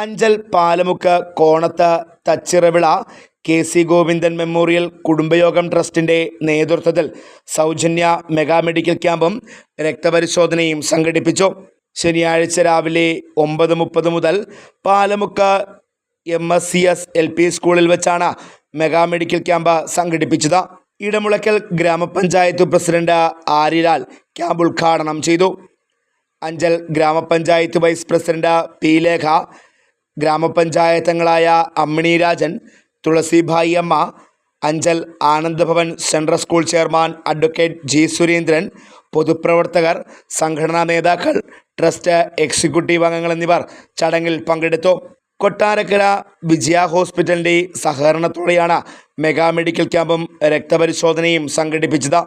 അഞ്ചൽ പാലമുക്ക് കോണത്ത് Thachiravila K C Govindan memorial കുടുംബയോഗം ട്രസ്റ്റിന്റെ നേതൃത്വത്തിൽ സൗജന്യ മെഗാ മെഡിക്കൽ ക്യാമ്പും രക്തപരിശോധനയും സംഘടിപ്പിച്ചു. ശനിയാഴ്ച രാവിലെ ഒമ്പത് മുപ്പത് മുതൽ Palamukku M S C S L P സ്കൂളിൽ വെച്ചാണ് മെഗാ മെഡിക്കൽ ക്യാമ്പ് സംഘടിപ്പിച്ചത്. ഇടമുളയ്ക്കൽ ഗ്രാമപഞ്ചായത്ത് പ്രസിഡന്റ് ആര്യലാൽ ക്യാമ്പ് ഉദ്ഘാടനം ചെയ്തു. അഞ്ചൽ ഗ്രാമപഞ്ചായത്ത് വൈസ് പ്രസിഡന്റ് പി ലേഖ ഗ്രാമപഞ്ചായത്തങ്ങളായ അമ്മിണി രാജൻ തുളസിഭായി അമ്മ Anchal Anandabhavan central school chairman advocate G Surendran പൊതുപ്രവർത്തകർ സംഘടനാ നേതാക്കൾ ട്രസ്റ്റ് എക്സിക്യൂട്ടീവ് അംഗങ്ങൾ എന്നിവർ ചടങ്ങിൽ പങ്കെടുത്തു. കൊട്ടാരക്കര വിജയ ഹോസ്പിറ്റലിന്റെ സഹകരണത്തോടെയാണ് മെഗാ മെഡിക്കൽ ക്യാമ്പും രക്തപരിശോധനയും സംഘടിപ്പിച്ചത്.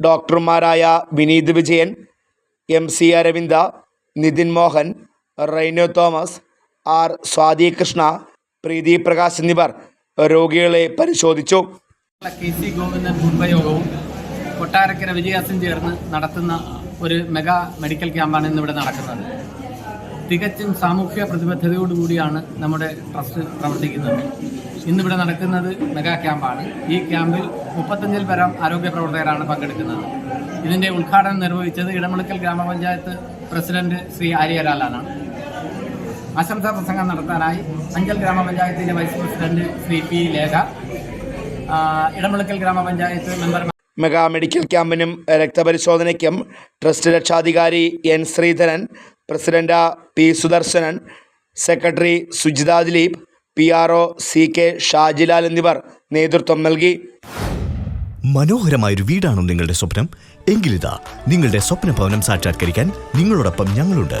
ഡോക്ടർമാരായ Vineeth Vijayan M C Aravinda Nithin Mohan Raino Thomas R Swathi Krishna Preethi Prakash എന്നിവർ രോഗികളെ പരിശോധിച്ചു. കെ സി ഗോവിന്ദൻ കുടുംബയോഗവും കൊട്ടാരക്കര വിജയാസും ചേർന്ന് നടത്തുന്ന ഒരു മെഗാ മെഡിക്കൽ ക്യാമ്പാണ് ഇന്നിവിടെ നടക്കുന്നത്. തികച്ചും സാമൂഹ്യ പ്രതിബദ്ധതയോടുകൂടിയാണ് നമ്മുടെ ട്രസ്റ്റ് പ്രവർത്തിക്കുന്നത്. ഇന്നിവിടെ നടക്കുന്നത് മെഗാ ക്യാമ്പാണ്. ഈ ക്യാമ്പിൽ മുപ്പത്തഞ്ചിൽ പരം ആരോഗ്യ പ്രവർത്തകരാണ് പങ്കെടുക്കുന്നത്. ഇതിന്റെ ഉദ്ഘാടനം നിർവഹിച്ചത് ഇടമുളക്കൽ ഗ്രാമപഞ്ചായത്ത് പ്രസിഡന്റ് ശ്രീ ആര്യലാലാണ് ആശംസാ പ്രസംഗം നടത്താനായി അഞ്ചൽ ഗ്രാമപഞ്ചായത്തിലെ vice president Shri P Lekha Edamulakkal ഗ്രാമപഞ്ചായത്ത് മെമ്പർ മെഗാ മെഡിക്കൽ ക്യാമ്പിനും രക്തപരിശോധനയ്ക്കും ട്രസ്റ്റ് രക്ഷാധികാരി N Sreedharan president P Sudarshanan secretary Sujitha Dileep P R O C K Shajilal എന്നിവർ നേതൃത്വം നൽകി. മനോഹരമായൊരു വീടാണോ നിങ്ങളുടെ സ്വപ്നം. എങ്കിലിതാ നിങ്ങളുടെ സ്വപ്ന ഭവനം സാക്ഷാത്കരിക്കാൻ നിങ്ങളോടൊപ്പം ഞങ്ങളുണ്ട്.